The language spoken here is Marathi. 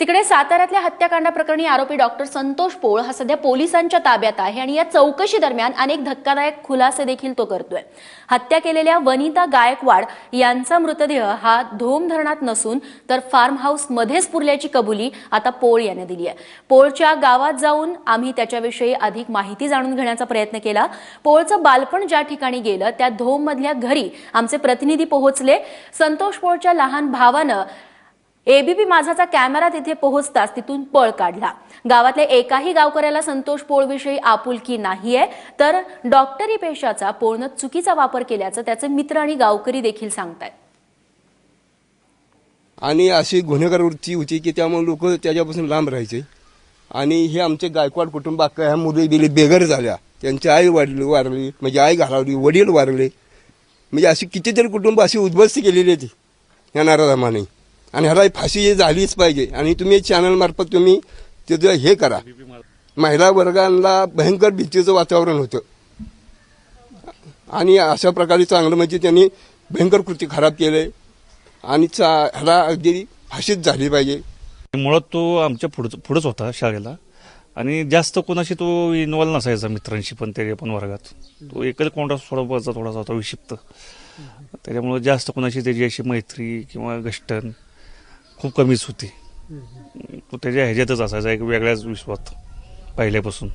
तिकडे साताऱ्यातल्या हत्याकांडाप्रकरणी आरोपी डॉक्टर संतोष पोळ हा सध्या पोलिसांच्या ताब्यात आहे आणि या चौकशी दरम्यान अनेक धक्कादायक खुलासे देखील तो करतोय. हत्या केलेल्या वनिता गायकवाड यांचा मृतदेह हा धोम धरणात नसून तर फार्म हाऊस मध्येच पुरल्याची कबुली आता पोळ याने दिली आहे. पोळच्या गावात जाऊन आम्ही त्याच्याविषयी अधिक माहिती जाणून घेण्याचा प्रयत्न केला. पोळचं बालपण ज्या ठिकाणी गेलं त्या धोम मधल्या घरी आमचे प्रतिनिधी पोहोचले. संतोष पोळच्या लहान भावानं एबीपी माझाचा कॅमेरा तिथे पोहोचताच तिथून पळ काढला. गावातल्या एकाही गावकऱ्याला संतोष पोळविषयी आपुलकी नाहीये तर डॉक्टरी पेशाचा पोळनं चुकीचा वापर केल्याचं त्याचे मित्र आणि गावकरी देखील सांगतायत. आणि अशी गुन्हेगार वृत्ती होती की त्यामुळे लोक त्याच्यापासून लांब राहायचे. आणि हे आमचे गायकवाड कुटुंब अख्खा ह्या मुली बिली बेघर झाल्या. त्यांची आई वाढली वारली म्हणजे आई घालावली वडील वारले. म्हणजे अशी कितीतरी कुटुंब अशी उद्ध्वस्त केलेली होती या नाराधामाने आणि ह्याला फाशी झालीच पाहिजे. आणि तुम्ही चॅनलमार्फत तुम्ही त्याचं हे करा. महिला वर्गांना भयंकर भीतीचं वातावरण होतं. आणि अशा प्रकारे चांगलं म्हणजे त्यांनी भयंकर कृती खराब केले. आणि चा ह्याला अगदी फाशीच झाली पाहिजे. मुळात तो आमच्या पुढं पुढंच होता शाळेला. आणि जास्त कोणाशी तो इन्व्हॉल्व नसायचा मित्रांशी पण त्याच्या पण वर्गात. तो एकच कोणता थोडासा थोडासा होता विक्षिप्त त्याच्यामुळे जास्त कोणाशी त्याची अशी मैत्री किंवा गष्टन खूप कमीच होती तो त्याच्या ह्याच्यातच असायचा एक वेगळ्याच विश्वात पहिल्यापासून.